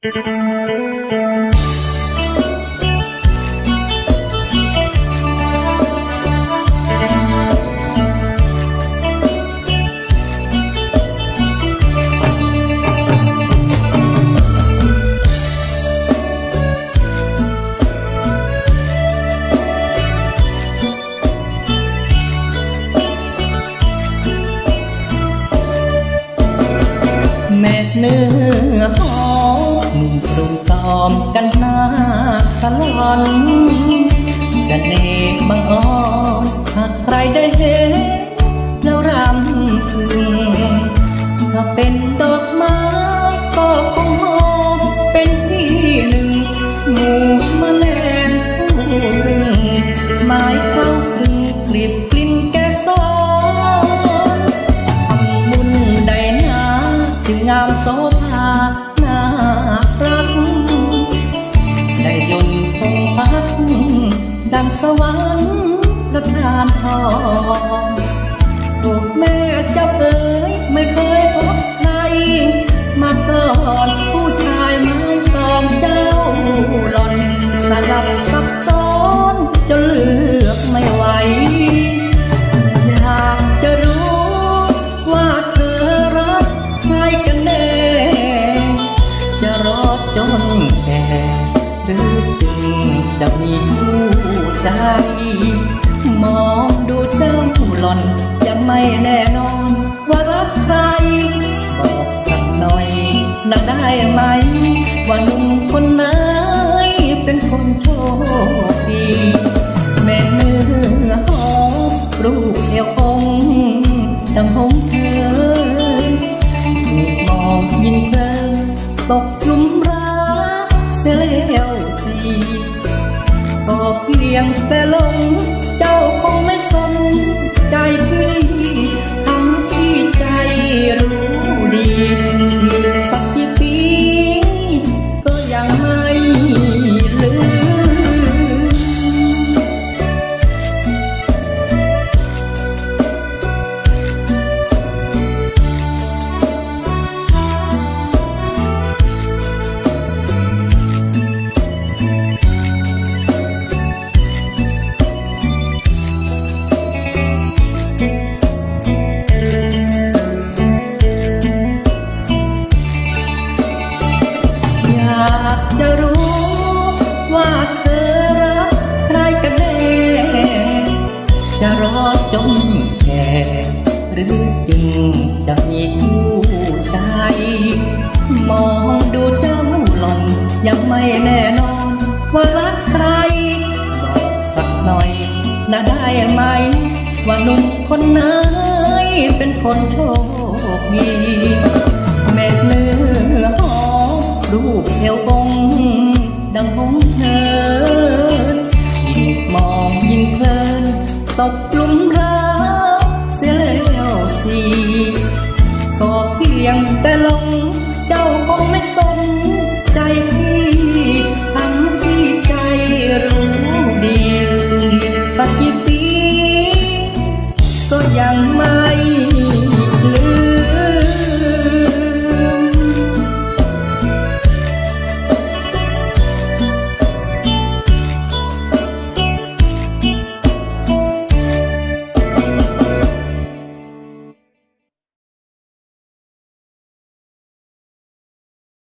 แม่เนื้อหอุ่มตอมกันหน้าสลอนเสน่ห์บังอ้อ สวรรค์ระทานทองพวกแม่เจ้าเอ๋ยไม่เคยพบใคร มาก่อนผู้ชายไม้ตอมเจ้าหล่อนสลับซับซ้อนจนเลือกไม่ไหวอยากจะรู้ว่าเธอรักใครกันแน่ จะรอจนแก่ ได้ไหม ว่าหนุ่มคนไหนเป็นคนโชคดี แม่เนื้อหอมรูปเอวองดังหงเกินถูกมองยินเพลินตกหลุมรักเสียแล้วสิก็เพียงแต่ลงเจ้าคง อยากจะรู้ว่าเธอรักใครกันแน่ จะรอจนแก่หรือจึงจะมีคู่ใจ มองดูเจ้าหล่อนยังไม่แน่นอน ว่ารักใครบอกสักหน่อยนะได้ไหม ว่าหนุ่มคนไหนเป็นคนโชคดีแม่เนื้อหอม ตกกลุ่มรักเสียแล้วสิก็เพียงแต่ลงเจ้าคงไม่สนใจพี่ทั้งที่ใจรู้ดี สักกี่ปีก็ยัง